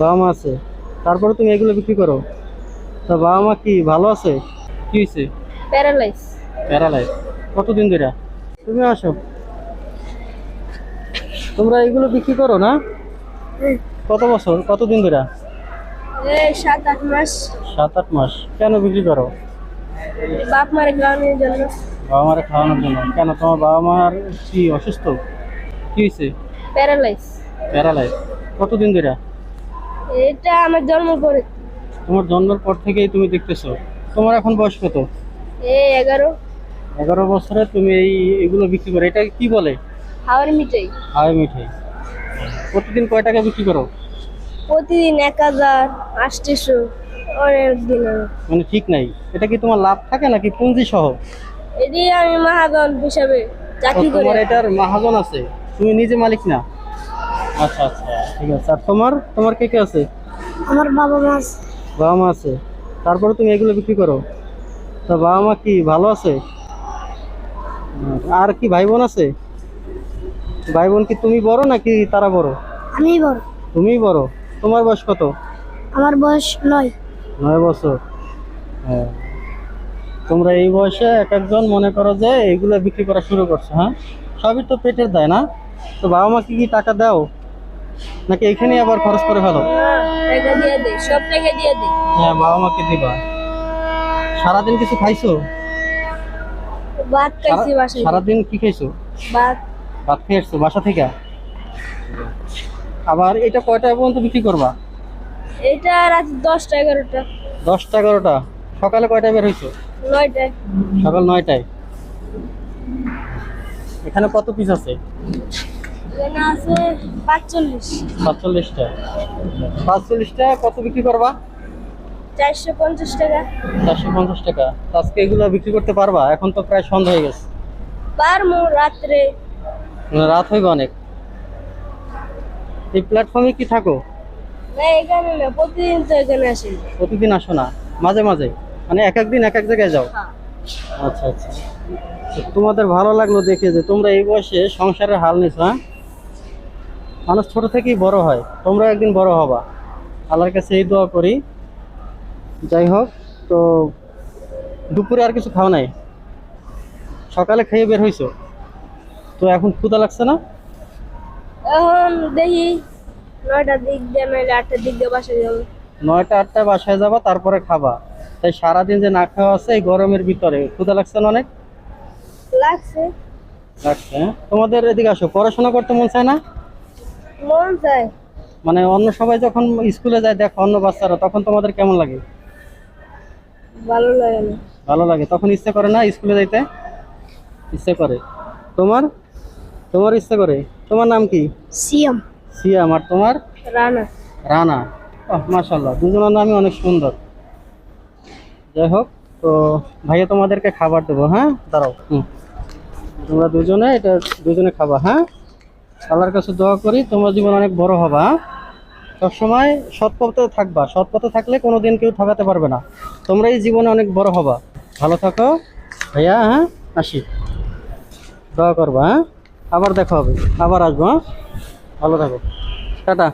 বাবা মা আছে। তারপরে তুমি এগুলো বিক্রি করো। তা বাবা মা কি ভালো আছে? কি হয়েছে প্যারালাইজ প্যারালাইজ কতদিন ধরে? তুমি আসো। তোমরা এগুলো বিক্রি করো না? কত বছর? কতদিন ধরে? এই সাত আট মাস। সাত আট মাস। কেন বিক্রি করো? বাপ মারে জন্য। বাবা মারে খাওয়ানোর জন্য। কেন? তোমার বাবা মার কি অসুস্থ? কি হয়েছে প্যারালাইজ প্যারালাইজ কতদিন ধরে? এটা আমার জন্ম পরে। তোমার জন্মের পর থেকেই তুমি দেখতেছো। তোমার এখন বয়স কত? এই এগারো। এগারো বছরে তুমি এই এগুলো বিক্রি করো। এটা কি বলে? হাওয়ার মিঠাই। হাওয়াই মিঠাই। প্রতিদিন কয় টাকা বিক্রি করো? প্রতিদিন এক হাজার আটশো অনেক দিন মানে ঠিক নাই। এটা কি তোমার লাভ থাকে নাকি পুঁজি সহ? এটি আমি মহাজন হিসাবে চাকরি করে তোমার এটার মহাজন আছে। তুমি নিজে মালিক না? আচ্ছা আচ্ছা। ঠিক আছে। আর তোমার? তোমার কে কে আছে? আমার বাবা মা বাবা মা আছে। তারপরে তুমি এগুলো বিক্রি করো। তা বাবা মা কি ভালো আছে? আর কি ভাই বোন আছে? ভাই বোন কি তুমি বড় নাকি তারা বড়? আমি বড়। তুমি বড়। তোমার বয়স কত? আমার বয়স নয়। নয় বছর। হ্যাঁ। তোমরা এই বয়সে এক একজন মনে করো যে এইগুলো বিক্রি করা শুরু করছ হ্যাঁ? সবই তো পেটের দেয় না? তো বাবা মা কি কি টাকা দাও? নাকি এখানেই আবার খরচ করে ফেলো? টাকা দিয়ে দে সব টাকা দিয়ে দে। হ্যাঁ বাবা মাকে দিবা। সারাদিন কিছু খাইছো? ভাত খাইছি বাসায়। সারাদিন কি খাইছো? ভাত। ভাত খেয়েছো বাসা থেকে? আবার এটা কয়টা পর্যন্ত বিক্রি করবা? এটা রাত দশটা এগারোটা। দশটা এগারোটা। সকালে কয়টায় বের হয়েছো নয়টায়। সকাল নয়টায়। এখানে কত পিস আছে? এখানে আছে পাঁচচল্লিশ। সাতচল্লিশটা। পাঁচচল্লিশটা কত বিক্রি করবা? চারশো পঞ্চাশ টাকা। চারশো পঞ্চাশ টাকা। আজকে এগুলো বিক্রি করতে পারবা? এখন তো প্রায় সন্ধ্যা হয়ে গেছে। রাত্রে। রাত হইবে অনেক। এই প্ল্যাটফর্মে কি থাকো? না এখানে না প্রতিদিন তো এখানে আসি। প্রতিদিন আসো না? মাঝে মাঝে? মানে এক এক দিন এক এক জায়গায় যাও? হ্যাঁ। আচ্ছা আচ্ছা। তোমাদের ভালো লাগল দেখে যে তোমরা এই বয়সে সংসারের হাল নিছো হ্যাঁ? মানুষ ছোট থেকেই বড় হয় তোমরা একদিন বড় হবা। আল্লাহর কাছে এই দোয়া করি। যাই হোক তো দুপুরে আর কিছু খাও নাই। সকালে খেয়ে বের হইছো। তো এখন ক্ষুদা লাগছে না? এখন দেখি নয়টার দিক দিয়ে নইলে আটটার দিক দিয়ে বাসা যাব। নয়টা আটটায় বাসায় যাবা তারপরে খাবা। তাই সারাদিন যে না খাওয়া আছে এই গরমের ভিতরে। ক্ষুদা লাগছে না অনেক? লাগছে। লাগছে হ্যাঁ? তোমাদের এদিকে আসো পড়াশোনা করতে মন চায় না? মন মানে অন্য সবাই যখন স্কুলে যায় দেখো অন্য বাচ্চারা তখন তোমাদের কেমন লাগে? ভালো লাগে না। ভালো লাগে। তখন ইচ্ছে করে না স্কুলে যাইতে? ইচ্ছে করে। তোমার? তোমার ইচ্ছে করে। তোমার নাম কি? সিএম সিয়াম। আর তোমার? রানা। রানা। মাশাল্লাহ দুজনের নামই অনেক সুন্দর। যাই হোক তো ভাইয়া তোমাদেরকে খাবার দেবো হ্যাঁ? দাঁড়াও। হুম। তোমরা দুজনে এটা দুজনে খাবা হ্যাঁ? আল্লাহর কাছে দোয়া করি, তোমরা জীবন অনেক বড় হবা? সবসময় সৎ পথে থাকবা। সৎ পথে থাকলে কোনো দিন কেউ ঠকাতে পারবে না। তোমরা এই জীবনে অনেক বড় হবা। ভালো থাকো। ভাইয়া হ্যাঁ? আসি। দোয়া করবা হ্যাঁ? আবার দেখা হবে। আবার আসব হ্যাঁ? ভালো থাকো। টাটা।